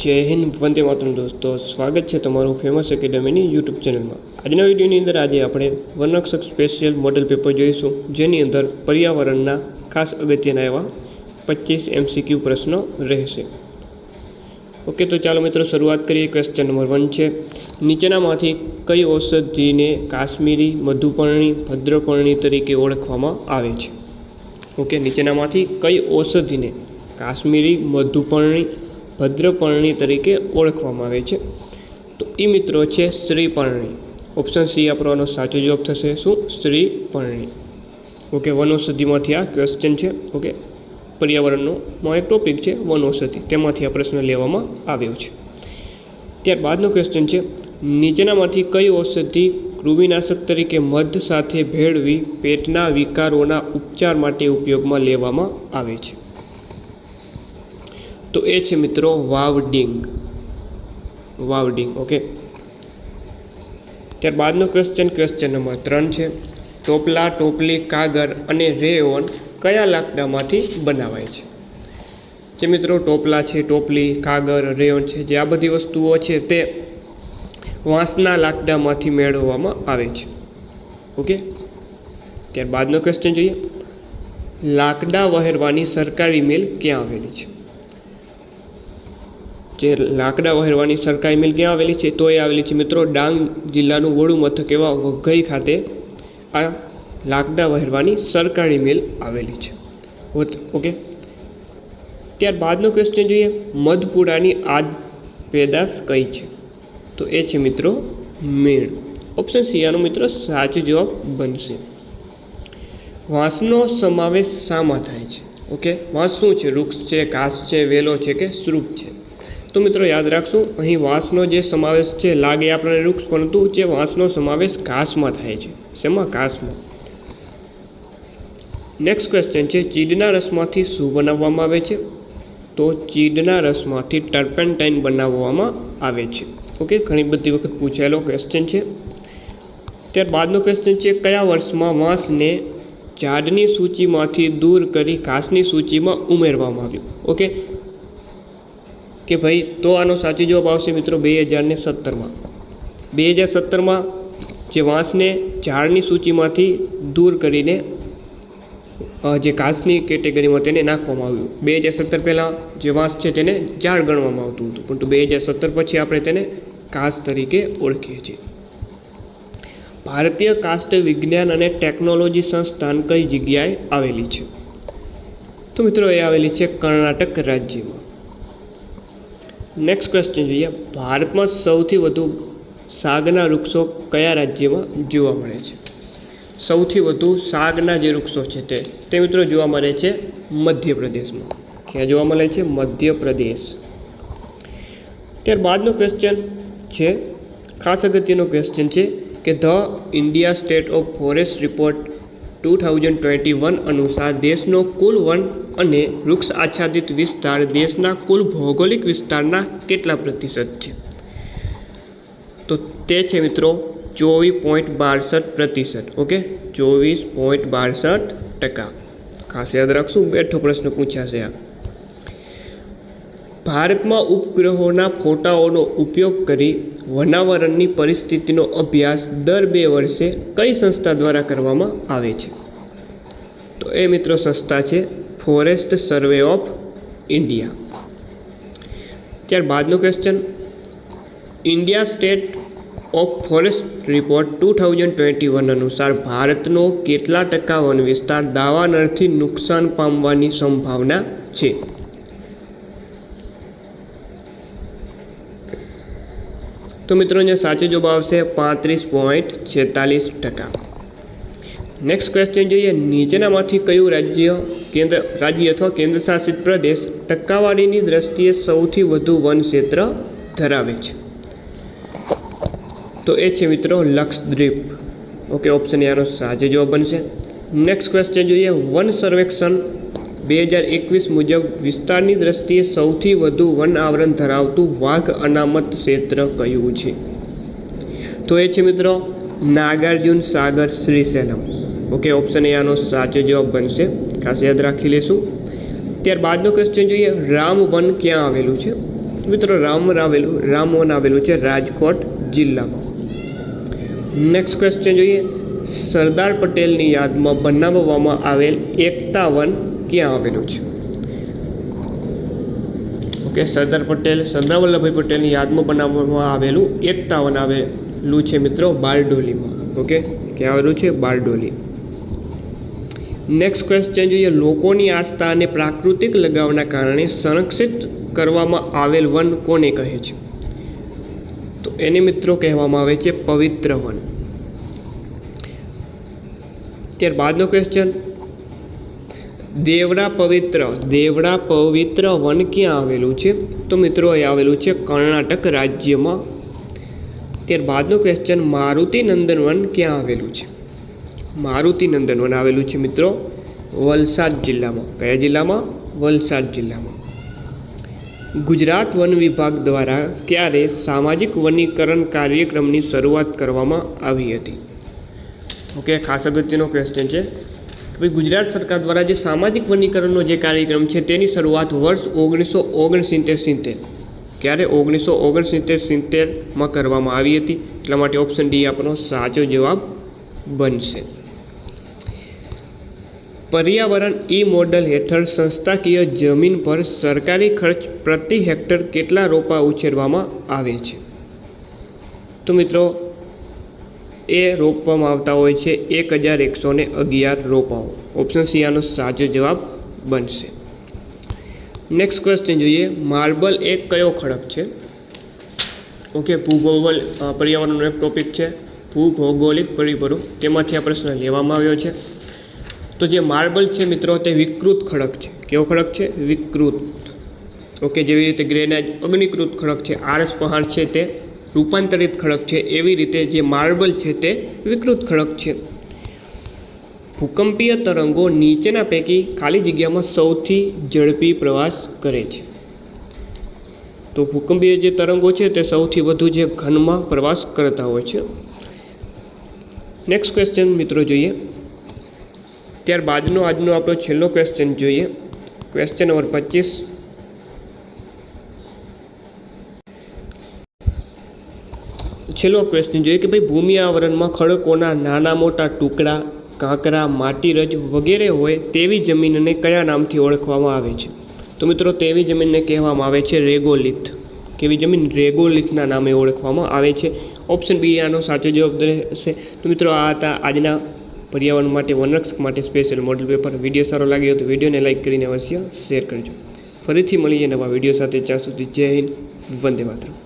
જય હિન્દ, વંદે માતરમ દોસ્તો. સ્વાગત છે તમારું ફેમસ એકેડમીની યુટ્યુબ ચેનલમાં આજના વિડીયોની અંદર આજે આપણે વર્ણક્ષક સ્પેશિયલ મોડેલ પેપર જોઈશું, જેની અંદર પર્યાવરણના ખાસ અગત્યના એવા પચીસ એમસીક્યુ પ્રશ્નો રહેશે. ઓકે, તો ચાલો મિત્રો શરૂઆત કરીએ. ક્વેશ્ચન નંબર વન છે, નીચેનામાંથી કઈ ઔષધિને કાશ્મીરી મધુપર્ણી, ભદ્રપર્ણી તરીકે ઓળખવામાં આવે છે? ઓકે, નીચેનામાંથી કઈ ઔષધિને કાશ્મીરી મધુપર્ણી ભદ્રપર્ણી તરીકે ઓળખવામાં આવે છે. તો એ મિત્રો છે સ્ત્રીપર્ણી ઓપ્શન સી આપણો સાચો જવાબ થશે શું? સ્ત્રીપર્ણી ઓકે વનૌષધિમાંથી આ ક્વેશ્ચન છે. ઓકે પર્યાવરણનો એક ટોપિક છે વનૌષધિ. તેમાંથી આ પ્રશ્ન લેવામાં આવ્યો છે. ત્યારબાદનો ક્વેશ્ચન છે, નીચેનામાંથી કઈ ઔષધિ કૃમિનાશક તરીકે મધ સાથે ભેળવી પેટના વિકારોના ઉપચાર માટે ઉપયોગમાં લેવામાં આવે છે? તો એ છે મિત્રો વાવડિંગ. વાવડિંગ ઓકે ત્યારબાદનો ક્વેશ્ચન ક્વેશ્ચન નંબર ત્રણ છે. ટોપલા, ટોપલી કાગર અને રેઓન કયા લાકડામાંથી બનાવાય છે? જે મિત્રો ટોપલા છે, ટોપલી કાગર રેઓન છે, જે આ બધી વસ્તુઓ છે તે વાંસના લાકડામાંથી મેળવવામાં આવે છે. ઓકે ત્યારબાદનો ક્વેશ્ચન જોઈએ. લાકડા વહેરવાની સરકારી મિલ ક્યાં આવેલી છે? જે લાકડા વહેરવાની સરકારી મિલ ક્યાં આવેલી છે તો એ આવેલી છે. મિત્રો, ડાંગ જિલ્લાનું વડું મથક એવા વઘઈ ખાતે આ લાકડા વહેરવાની સરકારી મિલ આવેલી છે. ઓકે. ત્યારબાદનો ક્વેશ્ચન જોઈએ. મધપુડાની આદ પેદાશ કઈ છે? તો એ છે મિત્રો મીણ ઓપ્શન સી આનો મિત્રો સાચો જવાબ બનશે. વાંસનો સમાવેશ શામાં થાય છે. ઓકે? વાંસ શું છે? વૃક્ષ છે, ઘાસ છે, વેલો છે કે સ્વરૂપ છે? તો મિત્રો યાદ રાખશું, અહીં વાંસનો જે સમાવેશ છે, લાગે આપણને વૃક્ષ પરંતુ જે વાંસનો સમાવેશ ઘાસમાં થાય છે. શેમાં? ઘાસમાં. નેક્સ્ટ ક્વેશ્ચન છે, ચીડના રસમાંથી શું બનાવવામાં આવે છે? તો ચીડના રસમાંથી ટર્પેન્ટાઇન બનાવવામાં આવે છે. ઓકે ઘણી બધી વખત પૂછાયેલો ક્વેશ્ચન છે. ત્યારબાદનો ક્વેશ્ચન છે, કયા વર્ષમાં વાંસને ઝાડની સૂચિમાંથી દૂર કરી ઘાસની સૂચિમાં ઉમેરવામાં આવ્યું? ઓકે કે ભાઈ, તો આનો સાચો જવાબ આવશે મિત્રો બે હજારને સત્તરમાં. બે હજાર સત્તરમાં જે વાંસને ઝાડની સૂચિમાંથી દૂર કરીને જે ઘાસની કેટેગરીમાં તેને નાખવામાં આવ્યું. બે હજાર સત્તર પહેલાં જે વાંસ છે તેને ઝાડ ગણવામાં આવતું હતું. પરંતુ બે હજાર સત્તર પછી આપણે તેને ઘાસ તરીકે ઓળખીએ છીએ. ભારતીય કાસ્ટ વિજ્ઞાન અને ટેકનોલોજી સંસ્થાન કઈ જગ્યાએ આવેલી છે? તો મિત્રો, એ આવેલી છે કર્ણાટક રાજ્યમાં. નેક્સ્ટ ક્વેશ્ચન જોઈએ. ભારતમાં સૌથી વધુ સાગના વૃક્ષો કયા રાજ્યમાં જોવા મળે છે? સૌથી વધુ સાગના જે વૃક્ષો છે તે તે મિત્રો જોવા મળે છે મધ્યપ્રદેશમાં. ક્યાં જોવા મળે છે? મધ્યપ્રદેશ. ત્યારબાદનો ક્વેશ્ચન છે, ખાસ અગત્યનો ક્વેશ્ચન છે કે the India state of forest report two thousand twenty one અનુસાર દેશનો કુલ વન અને વૃક્ષ આચ્છાદિત વિસ્તાર દેશના કુલ ભૌગોલિક વિસ્તારના કેટલા પ્રતિશત છે? તો તે છે મિત્રો ચોવીસ પોઈન્ટ બાસઠ પ્રતિશત, ઓકે? ચોવીસ પોઈન્ટ બાસઠ ટકા. ખાસ યાદ રાખશું, બેઠો પ્રશ્ન પૂછાશે આ. ભારતમાં ઉપગ્રહોના ફોટાઓનો ઉપયોગ કરી વનાવરણની પરિસ્થિતિનો અભ્યાસ દર બે વર્ષે કઈ સંસ્થા દ્વારા કરવામાં આવે છે? તો એ મિત્રો સંસ્થા છે forest survey of India ત્યારબાદનો question India state of forest report two thousand twenty one અનુસાર ભારતનો કેટલા ટકા વન વિસ્તાર દાવાનળથી નુકસાન પામવાની સંભાવના છે? તો મિત્રો અહીંયા સાચો જવાબ આવશે પાંત્રીસ પોઈન્ટ છેતાલીસ ટકા. નેક્સ્ટ ક્વેશ્ચન જોઈએ, નીચેનામાંથી કયું રાજ્ય કેન્દ્ર, રાજ્ય અથવા કેન્દ્ર શાસિત પ્રદેશ ટકાવારીની દ્રષ્ટિએ સૌથી વધુ વન ક્ષેત્ર ધરાવે છે? તો એ છે મિત્રો લક્ષદ્વીપ. ઓકે ઓપ્શન એનો સાચો જવાબ બનશે. નેક્સ્ટ ક્વેશ્ચન જોઈએ, વન સર્વેક્ષણ બે હજાર એકવીસ મુજબ વિસ્તારની દ્રષ્ટિએ સૌથી વધુ વન આવરણ ધરાવતું વાઘ અનામત ક્ષેત્ર કયું છે? તો એ છે મિત્રો, નાગાર્જુન સાગર શ્રીસેલમ ઓકે ઓપ્શન એ આનો સાચો જવાબ બનશે. ખાસ યાદ રાખી લેશું. ત્યારબાદનો ક્વેશ્ચન જોઈએ, રામ વન ક્યાં આવેલું છે? મિત્રો રામવન આવેલું રામવન આવેલું છે રાજકોટ જિલ્લામાં. નેક્સ્ટ ક્વેશ્ચન જોઈએ, સરદાર પટેલની યાદમાં બનાવવામાં આવેલ એકતા વન ક્યાં આવેલું છે? ઓકે, સરદાર પટેલ, સરદાર વલ્લભભાઈ પટેલની યાદમાં બનાવવામાં આવેલું એકતા વન આવેલું છે મિત્રો બારડોલીમાં. ઓકે, ક્યાં આવેલું છે? બારડોલી. નેક્સ્ટ ક્વેશ્ચન જોઈએ. લોકોની આસ્થા અને પ્રાકૃતિક લગાવના કારણે સંરક્ષિત કરવામાં આવેલ વન કોને કહે છે? તો એને મિત્રો કહેવામાં આવે છે પવિત્ર વન. ત્યારબાદનો ક્વેશ્ચન દેવડા પવિત્ર દેવડા પવિત્ર વન ક્યાં આવેલું છે? તો મિત્રો એ આવેલું છે કર્ણાટક રાજ્યમાં. ત્યારબાદનો ક્વેશ્ચન મારુતિ નંદન વન ક્યાં આવેલું છે? મારુતિ નંદન વન આવેલું છે મિત્રો, વલસાડ જિલ્લામાં. કયા જિલ્લામાં? વલસાડ જિલ્લામાં. ગુજરાત વન વિભાગ દ્વારા ક્યારે સામાજિક વનીકરણ કાર્યક્રમની શરૂઆત કરવામાં આવી હતી? ઓકે, ખાસ અગત્યનો ક્વેશ્ચન છે. ભાઈ ગુજરાત સરકાર દ્વારા જે સામાજિક વનીકરણનો જે કાર્યક્રમ છે તેની શરૂઆત વર્ષ ઓગણીસો ઓગણસિત્તેર સિત્તેર, ક્યારે ઓગણીસો ઓગણસિત્તેર સિત્તેરમાં કરવામાં આવી હતી? એટલા માટે ઓપ્શન ડી આપણો સાચો જવાબ બનશે. પર્યાવરણ ઈ મોડલ હેઠળ સંસ્થાકીય જમીન પર સરકારી ખર્ચ પ્રતિ હેક્ટર કેટલા રોપા ઉછેરવામાં આવે છે? તો મિત્રો એ રોપવામાં આવતા હોય છે. એક હજાર એકસો ને અગિયાર રોપાઓ. ઓપ્શન સી આનો સાચો જવાબ બનશે. નેક્સ્ટ ક્વેશ્ચન જોઈએ. માર્બલ એક કયો ખડક છે? ઓકે ભૂગોળ પર્યાવરણનો એક ટોપિક છે. ભૂભૌગોલિક પરિબળો. તેમાંથી આ પ્રશ્ન લેવામાં આવ્યો છે. તો જે માર્બલ છે મિત્રો, તે વિકૃત ખડક છે. કેવો ખડક છે? વિકૃત. ઓકે જેવી રીતે ગ્રેનાઇટ અગ્નિકૃત ખડક છે. આરસ પહાડ છે તે રૂપાંતરિત ખડક છે. એવી રીતે જે માર્બલ છે તે વિકૃત ખડક છે. ભૂકંપીય તરંગો નીચેના પૈકી ખાલી જગ્યામાં સૌથી ઝડપી પ્રવાસ કરે છે. તો ભૂકંપીય જે તરંગો છે તે સૌથી વધુ જે ઘનમાં પ્રવાસ કરતા હોય છે. નેક્સ્ટ ક્વેશ્ચન મિત્રો જોઈએ. ત્યારબાદનો આજનો આપણો છેલ્લો ક્વેશ્ચન જોઈએ. ક્વેશ્ચન નંબર પચીસ. છેલ્લો ક્વેશ્ચન જોઈએ કે ભાઈ ભૂમિ આવરણમાં ખડકોના નાના મોટા ટુકડા, કાંકરા માટીરજ વગેરે હોય તેવી જમીનને કયા નામથી ઓળખવામાં આવે છે? તો મિત્રો તેવી જમીનને કહેવામાં આવે છે રેગોલિથ. કેવી જમીન? રેગોલિથના નામે ઓળખવામાં આવે છે. ઓપ્શન બી આનો સાચો જવાબ રહેશે. તો મિત્રો આ હતા આજના પર્યાવરણ માટે, વનરક્ષક માટે સ્પેશિયલ મોડલ પેપર વીડિયો સારો લાગ્યો તો વિડીયોને લાઇક કરીને અવશ્ય શેર કરજો. ફરીથી મળીએ નવા વીડિયો સાથે. જ્યાં સુધી જય હિન્દ. વંદે માતરમ.